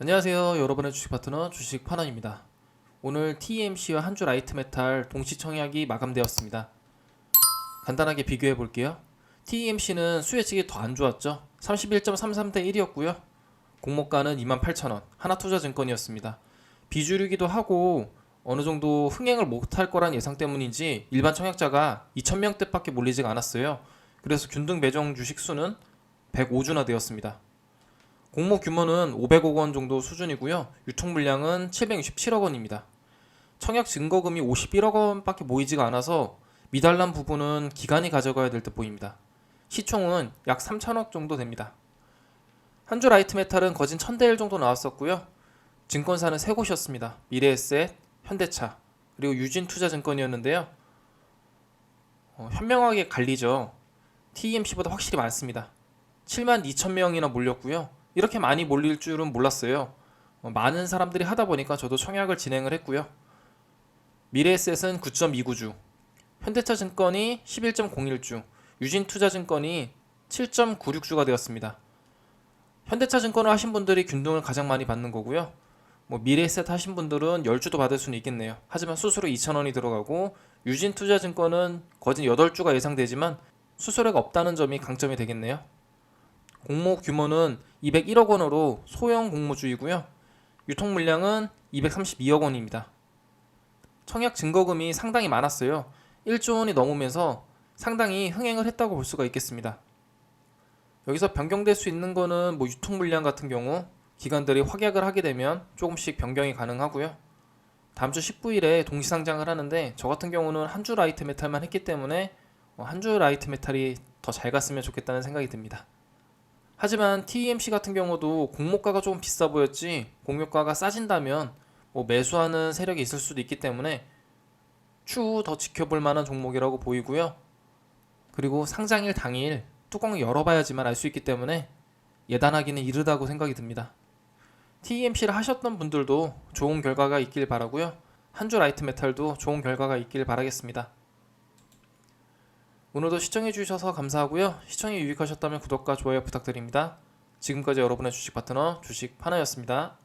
안녕하세요. 여러분의 주식 파트너 주식 판원입니다. 오늘 TMC와 한줄 라이트 메탈 동시 청약이 마감되었습니다. 간단하게 비교해 볼게요. TMC는 수혜측이 더 안 좋았죠. 31.33대 1이었고요. 공모가는 28,000원. 하나투자증권이었습니다. 비주류기도 하고 어느 정도 흥행을 못할 거란 예상 때문인지 일반 청약자가 2,000명대밖에 몰리지가 않았어요. 그래서 균등 배정 주식 수는 105주나 되었습니다. 공모 규모는 500억 원 정도 수준이고요. 유통 물량은 767억 원입니다. 청약 증거금이 51억 원밖에 모이지가 않아서 미달난 부분은 기간이 가져가야 될 듯 보입니다. 시총은 약 3천억 정도 됩니다. 한주 라이트 메탈은 거진 1000대1 정도 나왔었고요. 증권사는 세 곳이었습니다. 미래에셋, 현대차, 그리고 유진투자증권이었는데요. 어, 현명하게 갈리죠. TMC보다 확실히 많습니다. 7만 2천 명이나 몰렸고요. 이렇게 많이 몰릴 줄은 몰랐어요. 어, 많은 사람들이 하다 보니까 저도 청약을 진행을 했고요. 미래에셋은 9.29주, 현대차증권이 11.01주, 유진투자증권이 7.96주가 되었습니다. 현대차증권을 하신 분들이 균등을 가장 많이 받는 거고요. 뭐 미래에셋 하신 분들은 10주도 받을 수는 있겠네요. 하지만 수수료 2,000원이 들어가고 유진투자증권은 거진 8주가 예상되지만 수수료가 없다는 점이 강점이 되겠네요. 공모 규모는 201억 원으로 소형 공모주이고요. 유통 물량은 232억 원입니다. 청약 증거금이 상당히 많았어요. 1조 원이 넘으면서 상당히 흥행을 했다고 볼 수가 있겠습니다. 여기서 변경될 수 있는 거는 뭐 유통 물량 같은 경우 기관들이 확약을 하게 되면 조금씩 변경이 가능하고요. 다음 주 19일에 동시 상장을 하는데 저 같은 경우는 한주 라이트 메탈만 했기 때문에 어, 한주 라이트 메탈이 더 잘 갔으면 좋겠다는 생각이 듭니다. 하지만 TMC 같은 경우도 공모가가 조금 비싸 보였지 공모가가 싸진다면 뭐 매수하는 세력이 있을 수도 있기 때문에 추후 더 지켜볼 만한 종목이라고 보이고요. 그리고 상장일 당일 뚜껑을 열어봐야지만 알 수 있기 때문에 예단하기는 이르다고 생각이 듭니다. TMC를 하셨던 분들도 좋은 결과가 있길 바라고요. 한주 라이트 메탈도 좋은 결과가 있길 바라겠습니다. 오늘도 시청해주셔서 감사하고요. 시청이 유익하셨다면 구독과 좋아요 부탁드립니다. 지금까지 여러분의 주식 파트너 주식 파너였습니다.